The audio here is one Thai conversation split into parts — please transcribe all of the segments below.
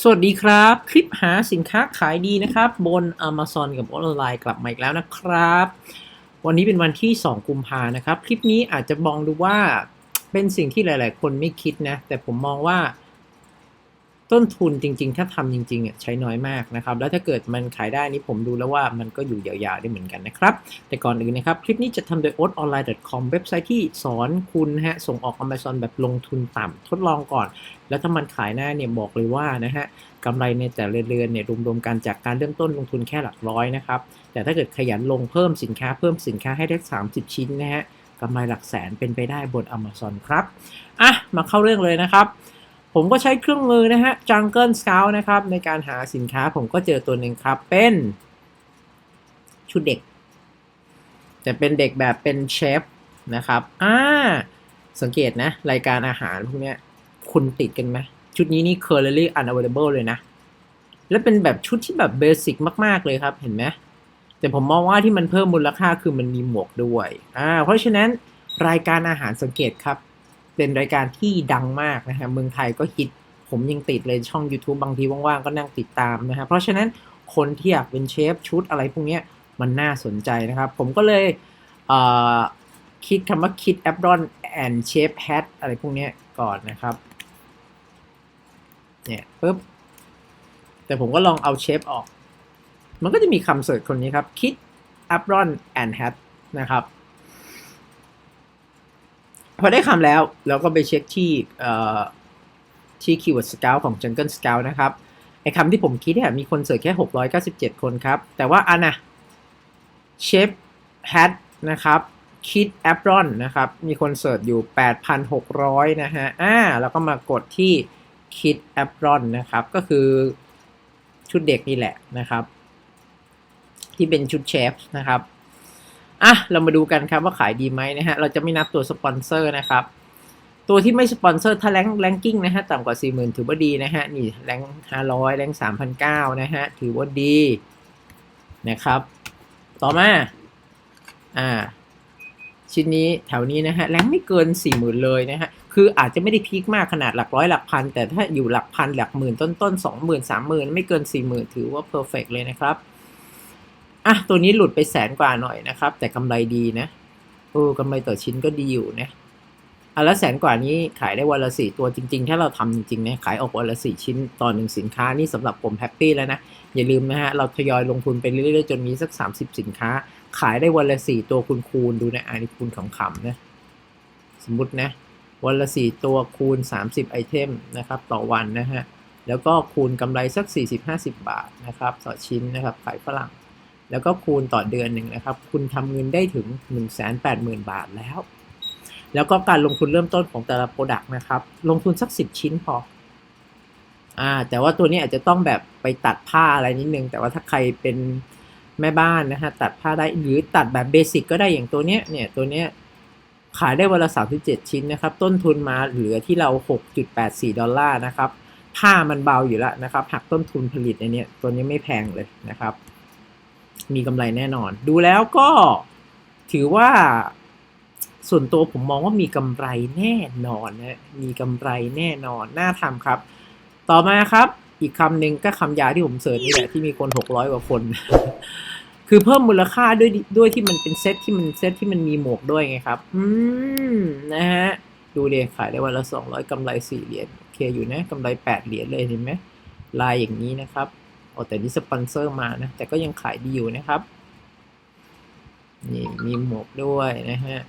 สวัสดีครับ คลิปหาสินค้าขายดีนะครับ บน Amazon กับออนไลน์กลับมาอีกแล้วนะครับ วันนี้เป็นวันที่ 2 กุมภานะครับ คลิปนี้อาจจะมองดูว่าเป็นสิ่งที่หลาย ๆ คนไม่คิดนะ แต่ผมมองว่า ต้นทุนจริง ๆ ถ้าทำจริงๆอะใช้น้อยมากนะครับ แล้วถ้าเกิดมันขายได้นี่ผมดูแล้วว่ามันก็อยู่ยาวๆได้เหมือนกันนะครับ แต่ก่อนอื่นนะครับ คลิปนี้จะทำโดย o t o n l i n e c o m เว็บไซต์ที่สอนคุณฮะส่งออก Amazon แบบลงทุนต่ำทดลองก่อน แล้วถ้ามันขายหน้าเนี่ยบอกเลยว่านะฮะกำไรในแต่ละเดือนเนี่ยรวมๆกันจากการเริ่มต้นลงทุนแค่หลักร้อยนะครับ แต่ถ้าเกิดขยันลงเพิ่มสินค้าเพิ่มสินค้าให้ได้ 30 ชิ้นนะฮะกำไรหลักแสนเป็นไปได้บน Amazon ครับอะมาเข้าเรื่องเลยนะครับ ผมก็ใช้เครื่องมือนะฮะ Jungle Scout นะครับ ในการหาสินค้าผมก็เจอตัวหนึ่งครับ เป็นชุดเด็กแต่เป็นเด็กแบบเป็นเชฟนะครับอ่าสังเกตนะ รายการอาหารพวกเนี้ยคุณติดกันไหมชุดนี้นี่ currently unavailable เลยนะ และเป็นแบบชุดที่แบบเบสิกมาก ๆ เลยครับเห็นไหมแต่ผมมองว่าที่มันเพิ่มมูลค่าคือมันมีหมวกด้วยอ่าเพราะฉะนั้นรายการอาหารสังเกตครับ เป็นรายการที่ดังมากนะฮะเมืองไทยก็ฮิตผมยังติดเลยช่อง YouTube บางทีว่างๆ ก็นั่งติดตามนะฮะเพราะฉะนั้นคนที่อยากเป็นเชฟชุดอะไรพวกนี้มันน่าสนใจนะครับ ผมก็เลยเคิดคำว่าคิดแอปรอนแอนเชฟแฮทอะไรพวกนี้ก่อนนะครับเนี่ยปุ๊บแต่ผมก็ลองเอาเชฟออก มันก็จะมีคำเสิร์ชคนนี้ครับคิดแอปรอนแอนแฮทนะครับ พอได้คำแล้วเราก็ไปเช็คที่เอ่อที่ Keyword Scout ของ Jungle Scout นะครับไอคำที่ผมคิดเนี่ยมีคนเสิร์ชแค่ 697 คนครับ แต่ว่าอันนะเชฟแฮทนะครับคิดแอปรอนนะครับ มีคนเสิร์ชอยู่ 8,600 นะฮะอ่าแล้วก็มากดที่คิดแอปรอนนะครับ ก็คือชุดเด็กนี่แหละนะครับ ที่เป็นชุดเชฟนะครับ อะเรามาดูกันครับว่าขายดีไหมนะฮะเราจะไม่นับตัวสปอนเซอร์นะครับ ตัวที่ไม่สปอนเซอร์ถ้าแรงแรงกิ้งนะฮะต่ำกว่า 40,000 ถือว่าดีนะฮะนี่แรง500แรง3,900นะฮะถือว่าดีนะครับ ต่อมาอ่าชิ้นนี้แถวนี้นะฮะแรงไม่เกิน 40,000 เลยนะฮะคืออาจจะไม่ได้พีคมากขนาดหลักร้อยหลักพัน แต่ถ้าอยู่หลักพันหลักหมื่นต้นต้นๆ20,000 30,000 ไม่เกิน 40,000 ถือว่าเพอร์เฟกเลยนะครับ อะตัวนี้หลุดไปแสนกว่าหน่อยนะครับ แต่กำไรดีนะโอ้กำไรต่อชิ้นก็ดีอยู่นะอะแล้วแสนกว่านี้ขายได้วันละสี่ตัวจริง ๆ ถ้าเราทำจริงๆนะขายออกวันละสี่ชิ้นต่อหนึ่งสินค้านี่สำหรับผมแฮปปี้แล้วนะ อย่าลืมนะฮะ เราทยอยลงทุนไปเรื่อยๆ จนมีสัก 30 สินค้า ขายได้วันละสี่ตัวคูณคูณดูนะอันนี้คูณขำๆนะสมมตินะ วันละสี่ตัวคูณ 30 ไอเทมนะครับ ต่อวันนะฮะแล้วก็คูณกำไรสัก 40-50 บาทนะครับต่อชิ้นนะครับขายฝรั่ง แล้วก็คูณต่อเดือนหนึ่งนะครับ คุณทำเงินได้ถึง 180,000 บาทแล้ว แล้วก็การลงทุนเริ่มต้นของแต่ละโปรดักต์นะครับ ลงทุนสัก 10 ชิ้นพออ่าแต่ว่าตัวนี้อาจจะต้องแบบไปตัดผ้าอะไรนิดนึง แต่ว่าถ้าใครเป็นแม่บ้านนะฮะตัดผ้าได้หรือตัดแบบเบสิกก็ได้อย่างตัวเนี้ยเนี่ยตัวเนี้ยขายได้วันละ 37 ชิ้นนะครับ ต้นทุนมาเหลือที่เรา 6.84 ดอลลาร์นะครับ ผ้ามันเบาอยู่แล้วนะครับ หักต้นทุนผลิตในเนี้ยตัวนี้ไม่แพงเลยนะครับ มีกำไรแน่นอน ดูแล้วก็ถือว่าส่วนตัวผมมองว่ามีกำไรแน่นอนนะมีกำไรแน่นอนน่าทำครับ ต่อมาครับ อีกคำหนึ่งก็คำยาที่ผมเสิร์ชนี่แหละที่มีคน 600 กว่าคน คือเพิ่มมูลค่าด้วยด้วยที่มันเป็นเซตที่มันเซตที่มันมีหมวกด้วยไงครับ อืมนะฮะดูเลยขายได้วันละ 200กำไร 4 เหรียญโอเคอยู่นะกำไร 8 เหรียญเลยเห็นไหมลายอย่างนี้นะครับ โอ้แต่นี่สปอนเซอร์มานะ แต่ก็ยังขายดีอยู่นะครับ นี่มีหมวกด้วยนะฮะ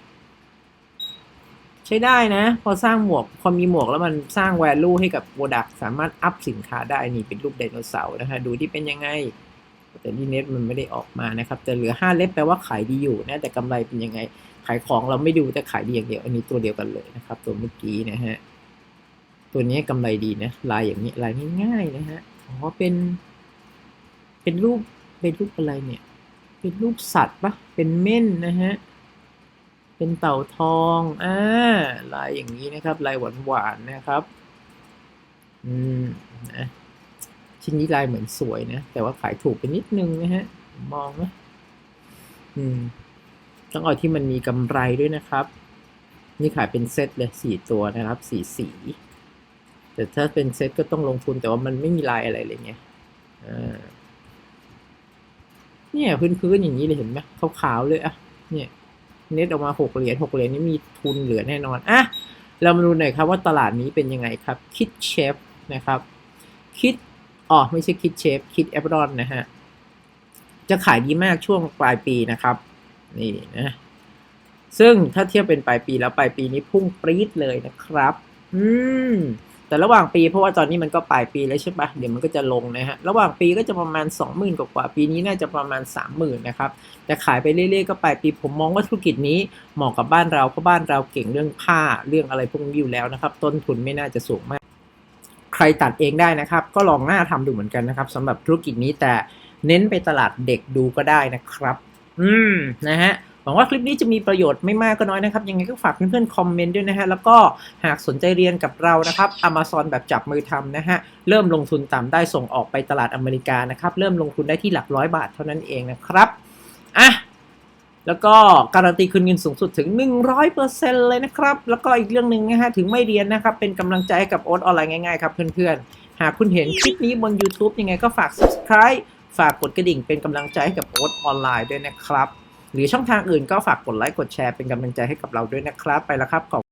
ใช้ได้นะ พอสร้างหมวก พอมีหมวกแล้วมันสร้าง value ให้กับโปรดักสามารถอัพสินค้าได้ นี่เป็นรูปไดโนเสาร์นะฮะ ดูที่เป็นยังไง แต่ที่เน็ตมันไม่ได้ออกมานะครับ แต่เหลือ 5 เล็บแปลว่าขายดีอยู่นะ แต่กำไรเป็นยังไง ขายของเราไม่ดูแต่ขายดีอย่างเดียว อันนี้ตัวเดียวกันเลยนะครับ ตัวเมื่อกี้นะฮะ ตัวนี้กำไรดีนะ ลายอย่างนี้ ลายง่ายๆนะฮะอ๋อเป็น เป็นรูปเป็นรูปอะไรเนี่ย เป็นรูปสัตว์ปะเป็นเม่นนะฮะ เป็นเต่าทองอ่าลายอย่างนี้นะครับ ลายหวานๆนนะครับ อืมนะชิ้นนี้ลายเหมือนสวยนะ แต่ว่าขายถูกไปนิดนึงนะฮะ มองนะอืม ต้องเอาที่มันมีกำไรด้วยนะครับ นี่ขายเป็นเซตเลยสี่ตัวนะครับ สีสี แต่ถ้าเป็นเซตก็ต้องลงทุนแต่ว่ามันไม่มีลายอะไรเลยไงอ่า เนี่ยพื้นๆอย่างนี้เลยเห็นไหมขาวๆเลยอะเนี่ยเน็ตออกมาหกเหรียญหกเหรียญนี่มีทุนเหลือแน่นอนอะเรามาดูหน่อยครับว่าตลาดนี้เป็นยังไงครับคิดเชฟนะครับคิดอ๋อไม่ใช่คิดเชฟคิดแอปรอนนะฮะจะขายดีมากช่วงปลายปีนะครับนี่นะซึ่งถ้าเทียบเป็นปลายปีแล้วปลายปีนี้พุ่งปรี๊ดเลยนะครับ อืม แต่ระหว่างปีเพราะว่าตอนนี้มันก็ปลายปีแล้วใช่ปะเดี๋ยวมันก็จะลงนะฮะ ระหว่างปีก็จะประมาณ 20,000กว่ากว่าปีนี้น่าจะประมาณ 30,000นะครับ แต่ขายไปเรื่อยๆก็ปลายปี ผมมองว่าธุรกิจนี้เหมาะกับบ้านเราเพราะบ้านเราเก่งเรื่องผ้าเรื่องอะไรพวกนี้อยู่แล้วนะครับ ต้นทุนไม่น่าจะสูงมาก ใครตัดเองได้นะครับ ก็ลองหน้าทำดูเหมือนกันนะครับสำหรับธุรกิจนี้แต่เน้นไปตลาดเด็กดูก็ได้นะครับ อืมนะฮะ หวังว่าคลิปนี้จะมีประโยชน์ไม่มากก็น้อยนะครับ ยังไงก็ฝากเพื่อนๆคอมเมนต์ด้วยนะฮะ แล้วก็หากสนใจเรียนกับเรานะครับ Amazon แบบจับมือทำนะฮะ เริ่มลงทุนต่ำได้ส่งออกไปตลาดอเมริกานะครับ เริ่มลงทุนได้ที่หลักร้อยบาทเท่านั้นเองนะครับ อะแล้วก็การันตีคืนเงินสูงสุดถึง 100%เลยนะครับ แล้วก็อีกเรื่องหนึ่งนะฮะ ถึงไม่เรียนนะครับ เป็นกำลังใจให้กับโอ๊ตออนไลน์ง่ายๆครับเพื่อนๆ หากคุณเห็นคลิปนี้บน YouTube ยังไงก็ฝาก subscribe ฝากกดกระดิ่งเป็นกำลังใจให้กับโอ๊ตออนไลน์ด้วยนะครับ หรือช่องทางอื่นก็ฝากกดไลค์กดแชร์เป็นกำลังใจให้กับเราด้วยนะครับ ไปแล้วครับขอบ